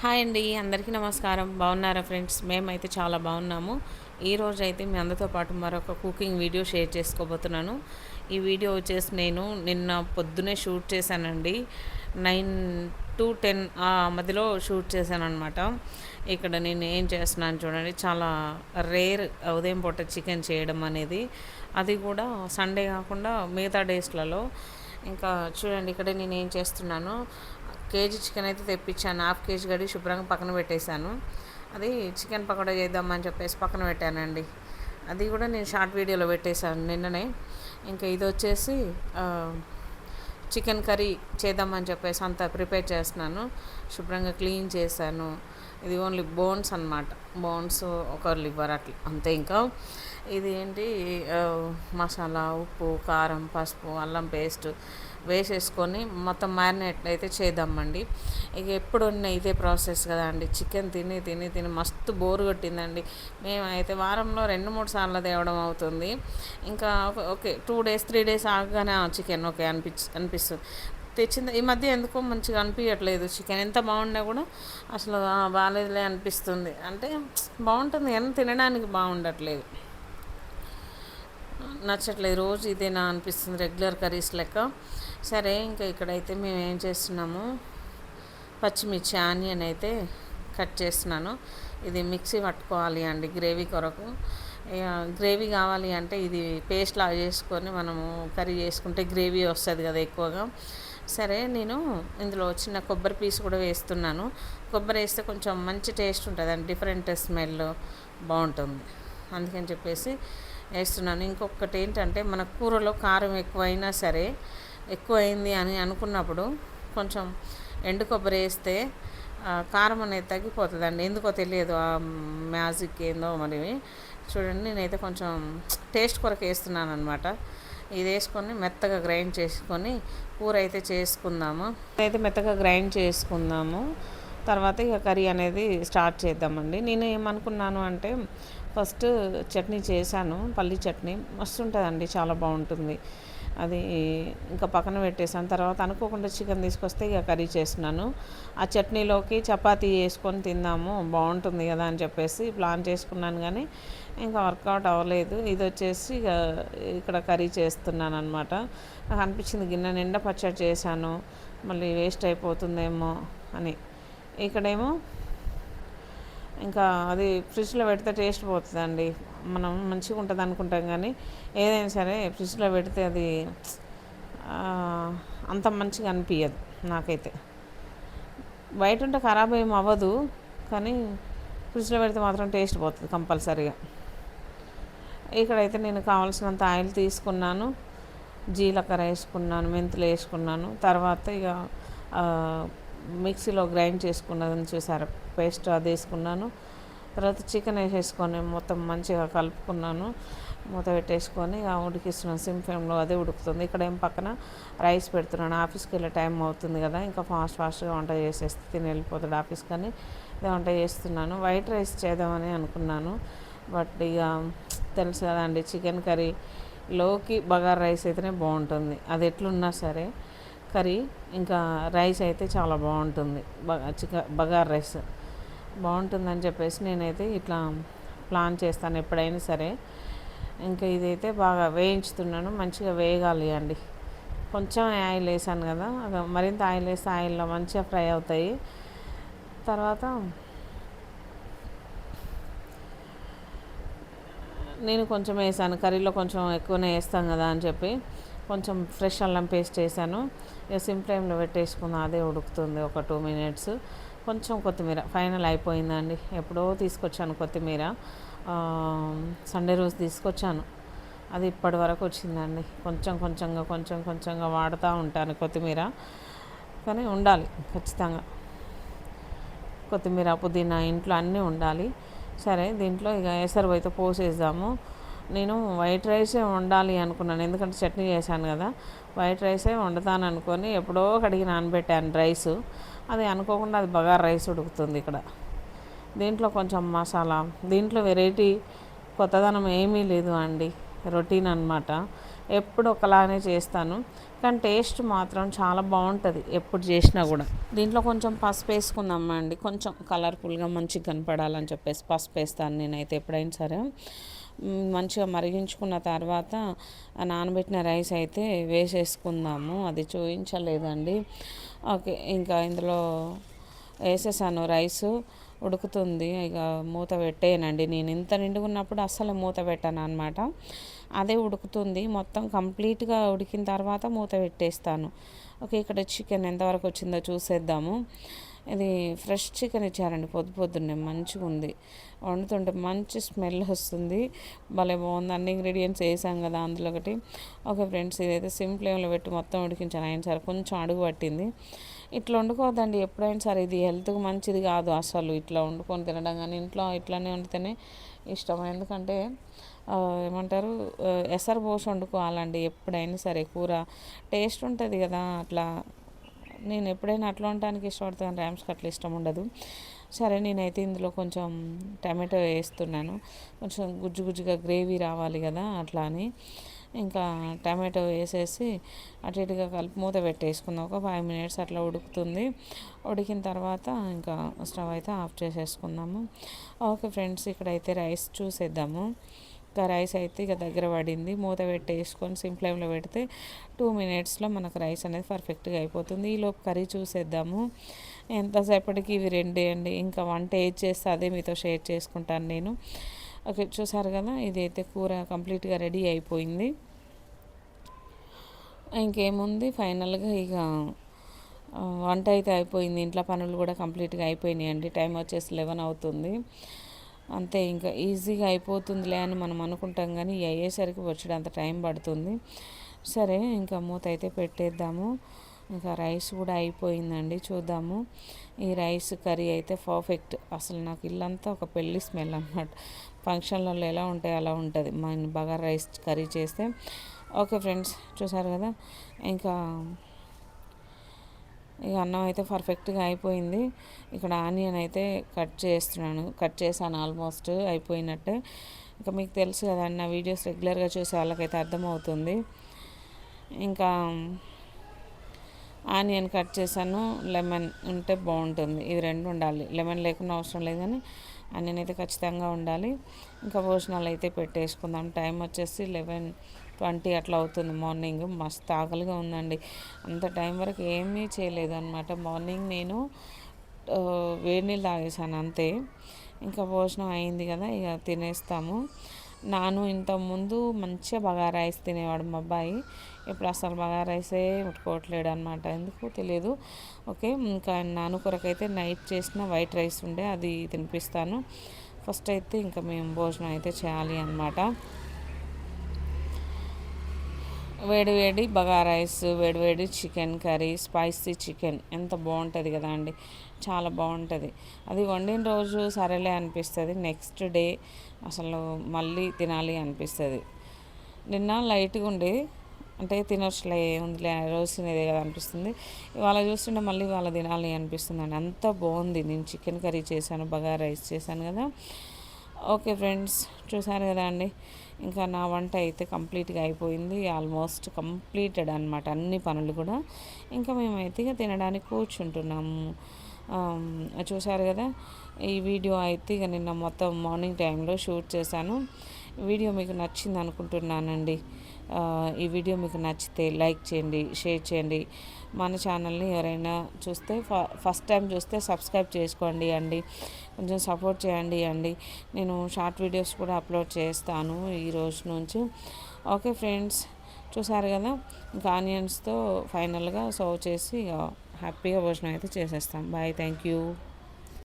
Hi అండి అందరికీ నమస్కారం. బాగున్నారా ఫ్రెండ్స్? మేమైతే చాలా బాగున్నాము. ఈరోజు అయితే మీ అందరితో పాటు మరొక కుకింగ్ వీడియో షేర్ చేసుకోబోతున్నాను. ఈ వీడియో వచ్చేసి నేను నిన్న పొద్దునే షూట్ చేశానండి. నైన్ టు టెన్ ఆ మధ్యలో షూట్ చేశాను అనమాట ఇక్కడ నేను ఏం చేస్తున్నాను చూడండి చాలా రేర్ ఉదయం పూట చికెన్ చేయడం అనేది. అది కూడా సండే కాకుండా మిగతా డేస్లలో. ఇంకా చూడండి ఇక్కడ నేను ఏం చేస్తున్నాను కేజీ చికెన్ అయితే తెప్పించాను. హాఫ్ కేజీ గడి శుభ్రంగా పక్కన పెట్టేశాను. అది చికెన్ పకోడా చేద్దామని చెప్పేసి పక్కన పెట్టానండి. అది కూడా నేను షార్ట్ వీడియోలో పెట్టేశాను నిన్ననే. ఇంకా ఇది వచ్చేసి చికెన్ కర్రీ చేద్దామని చెప్పేసి అంతా ప్రిపేర్ చేస్తున్నాను. శుభ్రంగా క్లీన్ చేశాను. ఇది ఓన్లీ బోన్స్ అనమాట బోన్స్ ఒక లివర్ అట్లా అంతే ఇంకా. ఇది ఏంటి మసాలా ఉప్పు కారం పసుపు అల్లం పేస్ట్ వేసేసుకొని మొత్తం మ్యారినేట్ అయితే చేద్దామండి. ఇక ఎప్పుడు ఉన్న ఇదే ప్రాసెస్ కదా అండి. చికెన్ తిని తిని తిని మస్తు బోరు కొట్టిందండి. మేమైతే వారంలో రెండు మూడు సార్లు తేవడం అవుతుంది. ఇంకా okay two days three days ఆగగానే chicken okay అనిపించి అనిపిస్తుంది. తెచ్చింది ఈ మధ్య ఎందుకో మంచిగా అనిపించట్లేదు చికెన్. ఎంత బాగున్నా కూడా అసలు బాగాలేదులే అనిపిస్తుంది. అంటే బాగుంటుంది కానీ తినడానికి బాగుండట్లేదు. నచ్చట్లేదు. రోజు ఇదేనా అనిపిస్తుంది. రెగ్యులర్ కర్రీస్ లెక్క. సరే ఇంకా ఇక్కడైతే మేము ఏం చేస్తున్నాము? పచ్చిమిర్చి ఆనియన్ అయితే కట్ చేస్తున్నాను. ఇది మిక్సీ పట్టుకోవాలి అండి గ్రేవీ కొరకు. గ్రేవీ కావాలి అంటే ఇది పేస్ట్ లా చేసుకొని మనము కర్రీ చేసుకుంటే గ్రేవీ వస్తుంది కదా ఎక్కువగా. సరే నేను ఇందులో చిన్న కొబ్బరి పీస్ కూడా వేస్తున్నాను. కొబ్బరి వేస్తే కొంచెం మంచి టేస్ట్ ఉంటుంది అండి డిఫరెంట్ స్మెల్ బాగుంటుంది. అందుకని చెప్పేసి వేస్తున్నాను. ఇంకొకటి ఏంటంటే మన కూరలో కారం ఎక్కువైనా సరే ఎక్కువైంది అని అనుకున్నప్పుడు కొంచెం ఎండు కొబ్బరి వేస్తే కారం అనేది తగ్గిపోతుందండి. ఎందుకో తెలియదు ఆ మ్యాజిక్ ఏందో మరి. చూడండి నేనైతే కొంచెం టేస్ట్ కొరకు వేస్తున్నాను అనమాట ఇది వేసుకొని మెత్తగా గ్రైండ్ చేసుకొని కూర అయితే చేసుకుందాము. అయితే మెత్తగా గ్రైండ్ చేసుకుందాము. తర్వాత ఇక కర్రీ అనేది స్టార్ట్ చేద్దామండి. నేను ఏమనుకున్నాను అంటే ఫస్ట్ చట్నీ చేశాను పల్లి చట్నీ. మస్తు ఉంటుందండి చాలా బాగుంటుంది. అది ఇంకా పక్కన పెట్టేసాను తర్వాత అనుకోకుండా చికెన్ తీసుకొస్తే ఇక కర్రీ చేస్తున్నాను. ఆ చట్నీలోకి చపాతీ వేసుకొని తిందాము బాగుంటుంది కదా అని చెప్పేసి ప్లాన్ చేసుకున్నాను కానీ ఇంకా వర్కౌట్ అవ్వలేదు. ఇది వచ్చేసి ఇక ఇక్కడ కర్రీ చేస్తున్నాను అనమాట నాకు అనిపించింది గిన్నె నిండా పచ్చడి చేశాను మళ్ళీ వేస్ట్ అయిపోతుందేమో అని. ఇక్కడేమో ఇంకా అది ఫ్రిడ్జ్లో పెడితే టేస్ట్ పోతుందండి. మనం మంచిగా ఉంటుంది అనుకుంటాం కానీ ఏదైనా సరే ఫ్రిడ్జ్లో పెడితే అది అంత మంచిగా అనిపించదు నాకైతే. బయట ఉంటే ఖరాబ్ ఏం అవ్వదు కానీ ఫ్రిడ్జ్లో పెడితే మాత్రం టేస్ట్ పోతుంది కంపల్సరీగా. ఇక్కడైతే నేను కావాల్సినంత ఆయిల్ తీసుకున్నాను జీలకర్ర వేసుకున్నాను మెంతులు వేసుకున్నాను. తర్వాత ఇక మిక్సీలో గ్రైండ్ చేసుకున్నదని చూసారు. పేస్ట్ అది వేసుకున్నాను. తర్వాత చికెన్ వేసేసుకొని మొత్తం మంచిగా కలుపుకున్నాను. మూత పెట్టేసుకొని ఉడికిస్తున్నాను సిమ్ ఫ్లేమ్లో అదే ఉడుకుతుంది. ఇక్కడ ఏం పక్కన రైస్ పెడుతున్నాను. ఆఫీస్కి వెళ్ళే టైం అవుతుంది కదా ఇంకా ఫాస్ట్ ఫాస్ట్గా వంట చేసేస్తే తిని వెళ్ళిపోతాడు ఆఫీస్ కానీ. వంట చేస్తున్నాను. వైట్ రైస్ చేద్దామని అనుకున్నాను. బట్ ఇక తెలుసు కదండి చికెన్ కర్రీలోకి బగార్ రైస్ అయితేనే బాగుంటుంది. అది ఎట్లున్నా సరే కర్రీ ఇంకా రైస్ అయితే చాలా బాగుంటుంది. చికెన్ బగార్ రైస్ బాగుంటుందని చెప్పేసి నేనైతే ఇట్లా ప్లాన్ చేస్తాను ఎప్పుడైనా సరే. ఇంకా ఇదైతే బాగా వేయించుతున్నాను మంచిగా వేయగాలి అండి. కొంచెం ఆయిల్ వేసాను కదా మరింత ఆయిల్ వేస్తే ఆయిల్లో మంచిగా ఫ్రై అవుతాయి. తర్వాత నేను కొంచెం వేసాను కర్రీలో కొంచెం ఎక్కువనే వేస్తాం కదా అని చెప్పి. కొంచెం ఫ్రెష్ అల్లం పేస్ట్ వేసాను ఇక సిమ్ ఫ్లేమ్లో పెట్టేసుకున్నా అదే ఉడుకుతుంది ఒక టూ మినిట్స్. కొంచెం కొత్తిమీర ఫైనల్ అయిపోయిందండి. ఎప్పుడో తీసుకొచ్చాను కొత్తిమీర. సండే రోజు తీసుకొచ్చాను. అది ఇప్పటి వరకు వచ్చిందండి. కొంచెం కొంచెంగా కొంచెం కొంచెంగా వాడుతూ ఉంటాను కొత్తిమీర. కానీ ఉండాలి ఖచ్చితంగా. కొత్తిమీర పుదీనా ఇంట్లో అన్నీ ఉండాలి. సరే దీంట్లో ఇక ఎసరు అయితే పోసేద్దాము. నేను వైట్ రైసే వండాలి అనుకున్నాను. ఎందుకంటే చట్నీ చేశాను కదా. వైట్ రైసే వండుతాను అనుకొని ఎప్పుడో కడిగి నానబెట్టాను రైస్. అది అనుకోకుండా అది బగారు రైస్ ఉడుకుతుంది ఇక్కడ. దీంట్లో కొంచెం మసాలా దీంట్లో వెరైటీ కొత్తదనం ఏమీ లేదు అండి. రొటీన్ అనమాట ఎప్పుడు ఒకలానే చేస్తాను. కానీ టేస్ట్ మాత్రం చాలా బాగుంటుంది ఎప్పుడు చేసినా కూడా. దీంట్లో కొంచెం పసుపు వేసుకుందామా అండి? కొంచెం కలర్ఫుల్గా మంచిగా కనపడాలని చెప్పేసి పసుపు వేస్తాను నేనైతే ఎప్పుడైనా సరే. మంచిగా మరిగించుకున్న తర్వాత నానబెట్టిన రైస్ అయితే వేసేసుకుందాము. అది చూపించలేదండి ఓకే ఇంకా ఇందులో వేసేసాను రైసు. ఉడుకుతుంది. ఇక మూత పెట్టేయనండి. నేను ఇంత నిండుకున్నప్పుడు అస్సలు మూత పెట్టాను అనమాట అదే ఉడుకుతుంది. మొత్తం కంప్లీట్గా ఉడికిన తర్వాత మూత పెట్టేస్తాను. ఓకే ఇక్కడ చికెన్ ఎంతవరకు వచ్చిందో చూసేద్దాము. ఇది ఫ్రెష్ చికెన్ ఇచ్చారండి పొద్దు పొద్దున్నే మంచిగా ఉంది. వండుతుంటే మంచి స్మెల్ వస్తుంది. భలే బాగుంది. అన్ని ఇంగ్రీడియంట్స్ వేసాం కదా అందులో ఒకటి. ఓకే ఫ్రెండ్స్ ఇదైతే సిమ్ ఫ్లేమ్లో పెట్టి మొత్తం ఉడికించాను. అయిన సరే కొంచెం అడుగు పట్టింది. ఇట్లా వండుకోవద్దండి. ఎప్పుడైనా సరే ఇది హెల్త్కి మంచిది కాదు అసలు. ఇట్లా వండుకొని తినడం కానీ ఇంట్లో ఇట్లానే వండితేనే ఇష్టం. ఎందుకంటే ఏమంటారు ఎసరు పోసి వండుకోవాలండి ఎప్పుడైనా సరే కూర. టేస్ట్ ఉంటుంది కదా అట్లా. నేను ఎప్పుడైనా అట్లా ఉండటానికి ఇష్టపడతాను. ర్యామ్స్కి అట్లా ఇష్టం ఉండదు. సరే నేనైతే ఇందులో కొంచెం టమాటో వేస్తున్నాను. కొంచెం గుజ్జు గుజ్జుగా గ్రేవీ రావాలి కదా అట్లా అని. ఇంకా టమాటో వేసేసి అటు ఇటుగా కలిపి మూత పెట్టేసుకుందాం. ఒక ఫైవ్ మినిట్స్ అట్లా ఉడుకుతుంది. ఉడికిన తర్వాత ఇంకా స్టవ్ అయితే ఆఫ్ చేసేసుకుందాము. ఓకే ఫ్రెండ్స్ ఇక్కడైతే రైస్ చూసేద్దాము. ఇంకా రైస్ అయితే ఇక దగ్గర పడింది. మూత పెట్టేసుకొని సిమ్ ఫ్లేమ్లో పెడితే టూ మినిట్స్లో మనకు రైస్ అనేది పర్ఫెక్ట్గా అయిపోతుంది. ఈలోపు కర్రీ చూసేద్దాము. ఎంతసేపటికి ఇవి రెండే అండి? ఇంకా వంట ఏది చేస్తే అదే మీతో షేర్ చేసుకుంటాను నేను. ఓకే చూసారు కదా? ఇదైతే కూర కంప్లీట్గా రెడీ అయిపోయింది. ఇంకేముంది? ఫైనల్గా ఇక వంట అయితే అయిపోయింది. ఇంట్లో పనులు కూడా కంప్లీట్గా అయిపోయినాయి అండి టైం వచ్చేసి లెవెన్ అవుతుంది. అంతే ఇంకా ఈజీగా అయిపోతుందిలే అని మనం అనుకుంటాం కానీ అయ్యేసరికి వచ్చేటంత టైం పడుతుంది. సరే ఇంకా మూత అయితే పెట్టేద్దాము. ఇంకా రైస్ కూడా అయిపోయిందండి చూద్దాము. ఈ రైస్ కర్రీ అయితే పర్ఫెక్ట్. అసలు నాకు ఇల్లంతా ఒక పెళ్ళి స్మెల్ అనమాట ఫంక్షన్లలో ఎలా ఉంటాయి అలా ఉంటుంది. మన బగారా రైస్ కర్రీ చేస్తే. ఓకే ఫ్రెండ్స్ చూసారు కదా? ఇంకా ఇక అన్నం అయితే పర్ఫెక్ట్గా అయిపోయింది. ఇక్కడ ఆనియన్ అయితే కట్ చేస్తున్నాను. కట్ చేశాను ఆల్మోస్ట్ అయిపోయినట్టే. ఇంకా మీకు తెలుసు కదా నా వీడియోస్ రెగ్యులర్గా చూసే వాళ్ళకైతే అర్థమవుతుంది. ఇంకా ఆనియన్ కట్ చేశాను. లెమన్ ఉంటే బాగుంటుంది. ఇవి రెండు ఉండాలి. లెమన్ లేకుండా అవసరం లేదు కానీ ఆనియన్ అయితే ఖచ్చితంగా ఉండాలి. ఇంకా భోజనాలు అయితే పెట్టేసుకుందాం. టైం వచ్చేసి లెవెన్ ట్వంటీ అట్లా అవుతుంది. మార్నింగ్ మస్తు ఆకలిగా ఉందండి. అంత టైం వరకు ఏమీ చేయలేదు అనమాట మార్నింగ్ నేను వేడి నీళ్ళు తాగేసాను అంతే. ఇంకా భోజనం అయింది కదా ఇక తినేస్తాము. నాను ఇంతకుముందు మంచిగా బగారా రైస్ తినేవాడు మా అబ్బాయి. ఇప్పుడు అసలు బగారా రైసే ముట్టుకోవట్లేడు అనమాట ఎందుకు తెలియదు ఓకే ఇంకా నాను కొరకైతే నైట్ చేసిన వైట్ రైస్ ఉండే అది తినిపిస్తాను. ఫస్ట్ అయితే ఇంకా మేము భోజనం అయితే చేయాలి అనమాట వేడి వేడి బగా రైస్ వేడి వేడి చికెన్ కర్రీ స్పైసీ చికెన్. ఎంత బాగుంటుంది కదా అండి. చాలా బాగుంటుంది. అది వండిన రోజు సరేలే అనిపిస్తుంది. నెక్స్ట్ డే అసలు మళ్ళీ తినాలి అనిపిస్తుంది. నిన్న లైట్గా ఉండేది అంటే తినొచ్చులే ఉందిలే రోజు తినేదే కదా అనిపిస్తుంది. ఇవాళ చూస్తుంటే మళ్ళీ ఇవాళ తినాలి అనిపిస్తుంది అండి అంత బాగుంది. నేను చికెన్ కర్రీ చేశాను బగా రైస్ చేశాను కదా. ఓకే ఫ్రెండ్స్ చూసారు కదా అండి. ఇంకా నా వంట అయితే కంప్లీట్గా అయిపోయింది. ఆల్మోస్ట్ కంప్లీటెడ్ అనమాట అన్ని పనులు కూడా. ఇంకా మేమైతే ఇక తినడానికి కూర్చుంటున్నాము. చూశారు కదా ఈ వీడియో అయితే ఇక నిన్న మొత్తం మార్నింగ్ టైంలో షూట్ చేశాను. వీడియో మీకు నచ్చింది అనుకుంటున్నానండి. ఈ వీడియో మీకు నచ్చితే లైక్ చేయండి షేర్ చేయండి. మన ఛానల్ని ఎవరైనా చూస్తే ఫస్ట్ టైం చూస్తే సబ్స్క్రైబ్ చేసుకోండి అండి. కొంచెం సపోర్ట్ చేయండి అండి. నేను షార్ట్ వీడియోస్ కూడా అప్లోడ్ చేస్తాను ఈ రోజు నుంచి. ఓకే ఫ్రెండ్స్ చూసారు కదా? ఇంకా ఆనియన్స్తో ఫైనల్గా సర్వ్ చేసి హ్యాపీగా భోజనం అయితే చేసేస్తాం. Bye thank you.